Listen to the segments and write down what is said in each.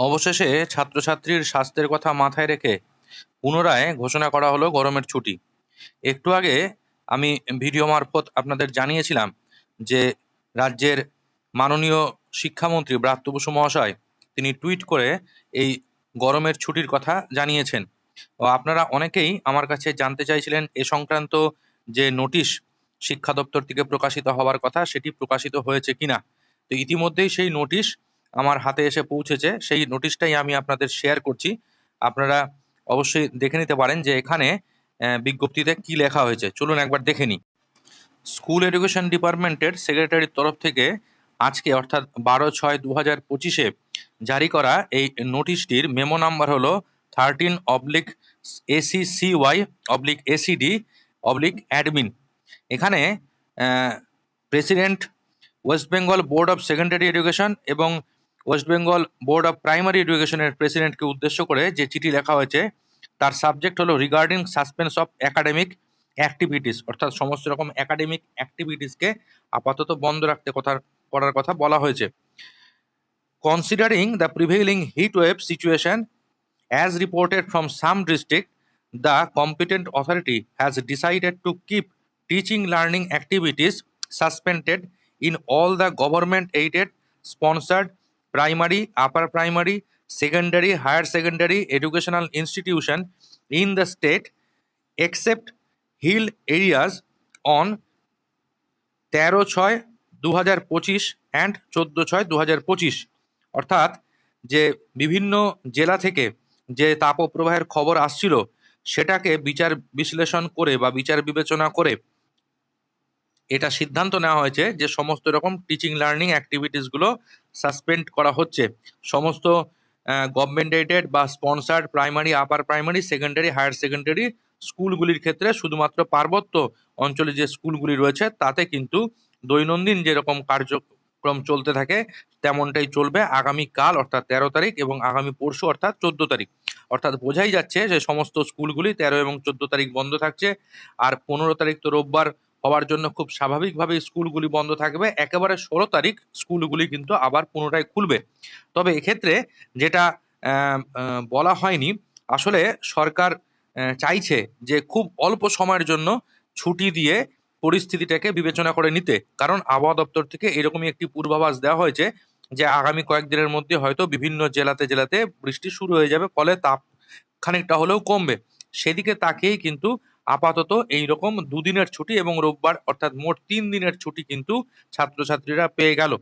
অবশেষে ছাত্রছাত্রীর স্বাস্থ্যের কথা মাথায় রেখে পুনরায় ঘোষণা করা হলো গরমের ছুটি। একটু আগে আমি ভিডিও মারফত আপনাদের জানিয়েছিলাম যে রাজ্যের মাননীয় শিক্ষামন্ত্রী ব্রাত্য মহাশয় তিনি টুইট করে এই গরমের ছুটির কথা জানিয়েছেন। ও আপনারা অনেকেই আমার কাছে জানতে চাইছিলেন এ সংক্রান্ত যে নোটিশ শিক্ষা দপ্তর থেকে প্রকাশিত হওয়ার কথা সেটি প্রকাশিত হয়েছে কিনা। তো ইতিমধ্যেই সেই নোটিশ আমার হাতে এসে পৌঁছেছে, সেই নোটিশটাই আমি আপনাদের শেয়ার করছি। আপনারা অবশ্যই দেখে নিতে পারেন যে এখানে বিজ্ঞপ্তিতে কি লেখা হয়েছে। চলুন একবার দেখে নিই। স্কুল এডুকেশন ডিপার্টমেন্টের সেক্রেটারির তরফ থেকে আজকে, অর্থাৎ বারো ছয় দু হাজার পঁচিশে জারি করা এই নোটিশটির মেমো নাম্বার হলো thirteen oblique AC C Y oblique ACD oblique admin এখানে president West Bengal board of secondary education এবং West Bengal board of primary এডুকেশনের প্রেসিডেন্টকে উদ্দেশ্য করে যে চিঠি লেখা হয়েছে, তার সাবজেক্ট হলো regarding suspense of academic activities অর্থাৎ সমস্ত রকম একাডেমিক অ্যাক্টিভিটিসকে আপাতত বন্ধ রাখতে কথা, করার কথা বলা হয়েছে। Considering the prevailing heat wave situation as reported from some district the competent authority has decided to keep teaching learning activities suspended in all the government aided sponsored primary upper primary secondary higher secondary educational institution in the state except hill areas on তেরো ছয় দু হাজার পঁচিশ and চোদ্দ ছয় দু হাজার পঁচিশ। অর্থাৎ যে বিভিন্ন জেলা থেকে যে তাপপ্রবাহের খবর আসছিল, সেটাকে বিচার বিশ্লেষণ করে বা বিচার বিবেচনা করে এটা সিদ্ধান্ত নেওয়া হয়েছে যে সমস্ত রকম টিচিং লার্নিং অ্যাক্টিভিটিসগুলো সাসপেন্ড করা হচ্ছে। সমস্ত গভর্নমেন্ট এডেড বা sponsored primary upper primary secondary higher secondary স্কুলগুলির ক্ষেত্রে শুধুমাত্র পার্বত্য অঞ্চলে যে স্কুলগুলি রয়েছে, তাতে কিন্তু দৈনন্দিন যেরকম কার্যক্রম চলতে থাকে, তেমনটাই চলবে আগামী কাল অর্থাৎ তেরো তারিখ এবং আগামী পরশু, অর্থাৎ চোদ্দ তারিখ। অর্থাৎ বোঝাই যাচ্ছে যে সমস্ত স্কুলগুলি তেরো এবং চোদ্দ তারিখ বন্ধ থাকছে, আর পনেরো তারিখ তো রোববার হওয়ার জন্য খুব স্বাভাবিকভাবে স্কুলগুলি বন্ধ থাকবে। একেবারে ষোলো তারিখ স্কুলগুলি কিন্তু আবার পুনরায় খুলবে। তবে এক্ষেত্রে যেটা বলা হয়নি, আসলে সরকার চাইছে যে খুব অল্প সময়ের জন্য ছুটি দিয়ে পরিস্থিতিটাকে বিবেচনা করে নিতে। কারণ আবহাওয়া দপ্তর থেকে এরকমই একটি পূর্বাভাস দেওয়া হয়েছে যে আগামী কয়েকদিনের মধ্যে হয়তো বিভিন্ন জেলাতে জেলাতে বৃষ্টি শুরু হয়ে যাবে, ফলে তাপ খানিকটা হলেও কমবে। সেদিকে তাকিয়েই কিন্তু আপাতত এই রকম দুদিনের ছুটি এবং রোববার, অর্থাৎ মোট তিন দিনের ছুটি কিন্তু ছাত্রছাত্রীরা পেয়ে গেল।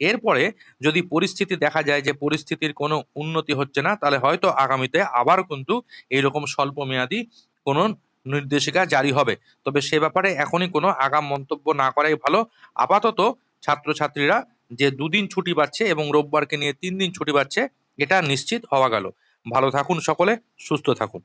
এরপরে যদি পরিস্থিতি দেখা যায় যে পরিস্থিতির কোনো উন্নতি হচ্ছে না, তাহলে হয়তো আগামীতে আবার কিন্তু এইরকম স্বল্প মেয়াদী কোনো নির্দেশিকা জারি হবে। তবে সে ব্যাপারে এখনই কোনো আগাম মন্তব্য না করাই ভালো। আপাতত ছাত্রছাত্রীরা যে দুদিন ছুটি পাচ্ছে এবং রোববারকে নিয়ে তিন দিন ছুটি পাচ্ছে, এটা নিশ্চিত হওয়া গেল। ভালো থাকুন সকলে, সুস্থ থাকুন।